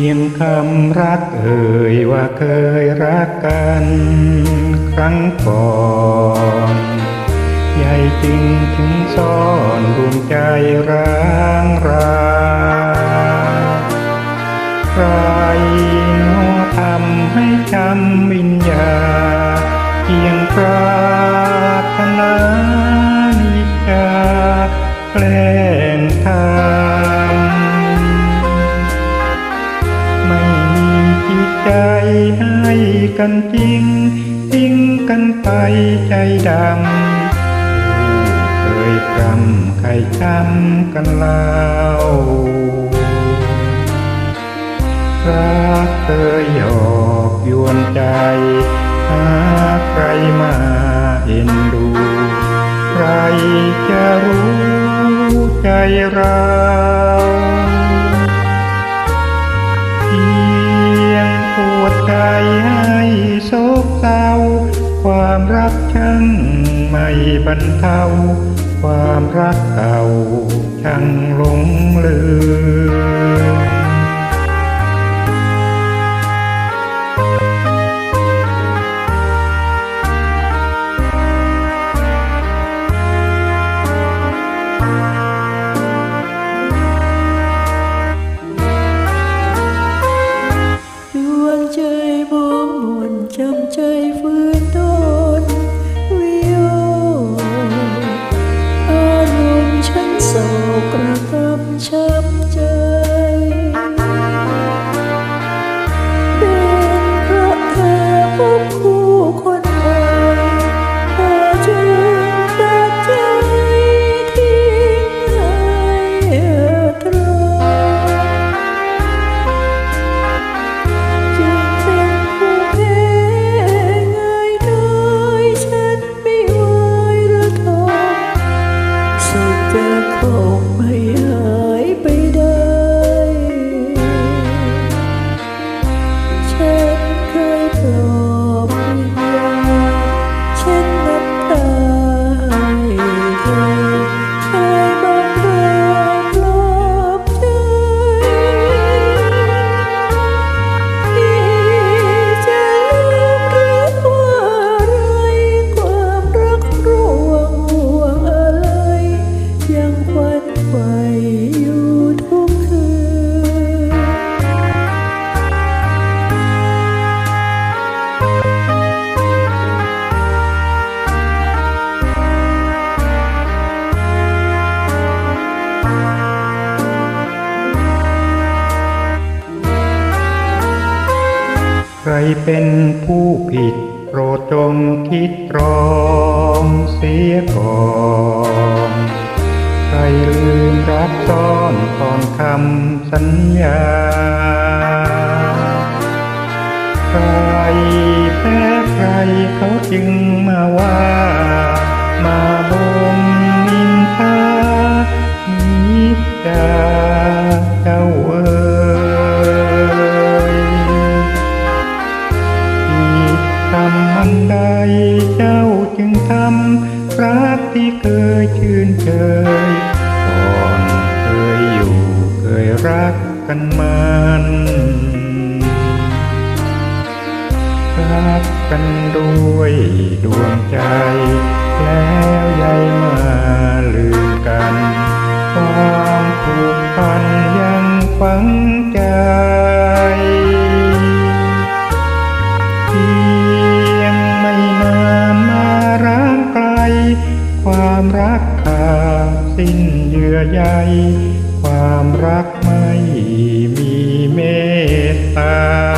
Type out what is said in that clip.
พียงคำรักเอ่ยว่าเคยรักกัน ครั้งก่อนใหญ่จริงถึงซ่อนดวงใจร้างราใครโง่ทำให้จำวิญญาเพียงปรารถนานิจาแกล้ ให้กันจริงทิ้งกันไปใจดำ เคยพรำใครจำกันเล่ารักเธอหยอกยวนใจ หาใครมาเอ็นดู ใครจะรู้ใจเรา ใจให้โศกเศร้า ความรักช่างไม่บรรเทา ความรักเก่าช่างหลงลืม มนจำใจฟื้นทนวิโยอารมณ์ฉันโศกระกำช้ำใจ เป็นผู้ผิดโปรดจงคิดตรองเสียก่อนใครลืมรับซ่อนตอนคำสัญญา ใครแพ้ใครเขาจึงมาว่า มาบ่มนินทานิจาเจ้า เอ่ยก่อนเคยอยู่เคยรักกันมันรักกันด้วยดวงใจ แล้วยายมาลืมกัน ความผูกพันยังฝังใจ อใยความรักไม่มีเมตตา